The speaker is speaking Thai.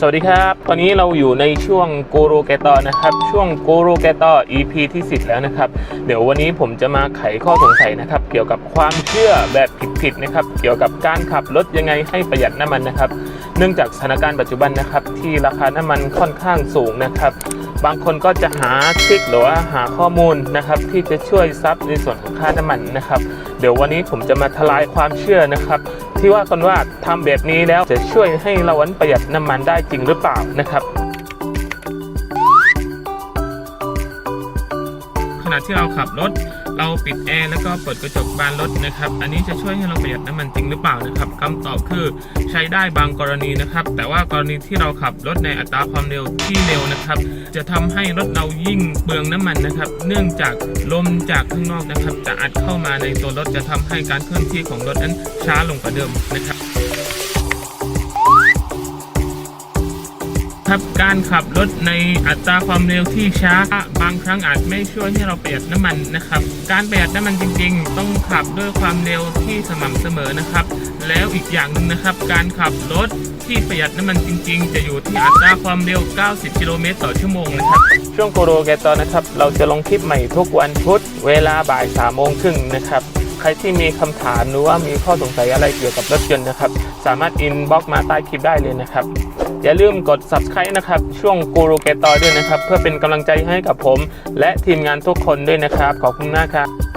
สวัสดีครับ ตอนนี้เราอยู่ในช่วงกูรูแกตอนะครับ ช่วงกูรูแกตอ EP ที่ 10 แล้วนะครับ เดี๋ยววันนี้ผมจะมาไขข้อสงสัยนะครับ เกี่ยวกับความเชื่อแบบผิดๆนะครับ เกี่ยวกับการขับรถยังไงให้ประหยัดน้ำมันนะครับ เนื่องจากสถานการณ์ปัจจุบันนะครับ ที่ราคาน้ำมันค่อนข้างสูงนะครับ บางคนก็จะหาทริคหรือว่าหาข้อมูลนะครับที่จะช่วยซับในส่วนของค่าน้ำมันนะครับเดี๋ยววันนี้ผมจะมาทลายความเชื่อนะครับที่ว่ากันว่าทำแบบนี้แล้วจะช่วยให้เราวันประหยัดน้ำมันได้จริงหรือเปล่านะครับขณะที่เราขับรถ เราปิดแอร์แล้วก็เปิดกระจกบานรถนะครับ อันนี้จะช่วยให้เราประหยัดน้ำมันจริงหรือเปล่านะครับคำตอบคือใช้ได้บางกรณีนะครับ แต่ว่ากรณีที่เราขับรถในอัตราความเร็วที่เร็วนะครับ จะทำให้รถเรายิ่งเปลืองน้ำมันนะครับ เนื่องจากลมจากข้างนอกนะครับ จะอัดเข้ามาในตัวรถจะทำให้การเคลื่อนที่ของรถนั้นช้าลงกว่าเดิมนะครับ ครับการขับรถในอัตราความเร็วที่ช้า บางครั้งอาจไม่ช่วยให้เราประหยัดน้ำมันนะครับ การประหยัดน้ำมันจริง ๆ ต้องขับด้วยความเร็วที่สม่ำเสมอนะครับ แล้วอีกอย่างหนึ่งนะครับ การขับรถที่ประหยัดน้ำมันจริง ๆ จะอยู่ที่อัตราความเร็ว 90 กิโลเมตรต่อชั่วโมงนะครับ ช่วงโกโรแกตอนนะครับ เราจะลงคลิปใหม่ทุกวันพุธเวลาบ่าย3โมงครึ่งนะครับ ใครที่มีคำถามหรือว่ามีข้อสงสัยอะไรเกี่ยวกับรถยนต์นะครับ สามารถอินบ็อกมาใต้คลิปได้เลยนะครับ อย่าลืมกด subscribe นะครับ ช่วงกูรูเกตตอด้วยนะครับ เพื่อเป็นกำลังใจให้กับผม และทีมงานทุกคนด้วยนะครับ ขอบคุณมากครับ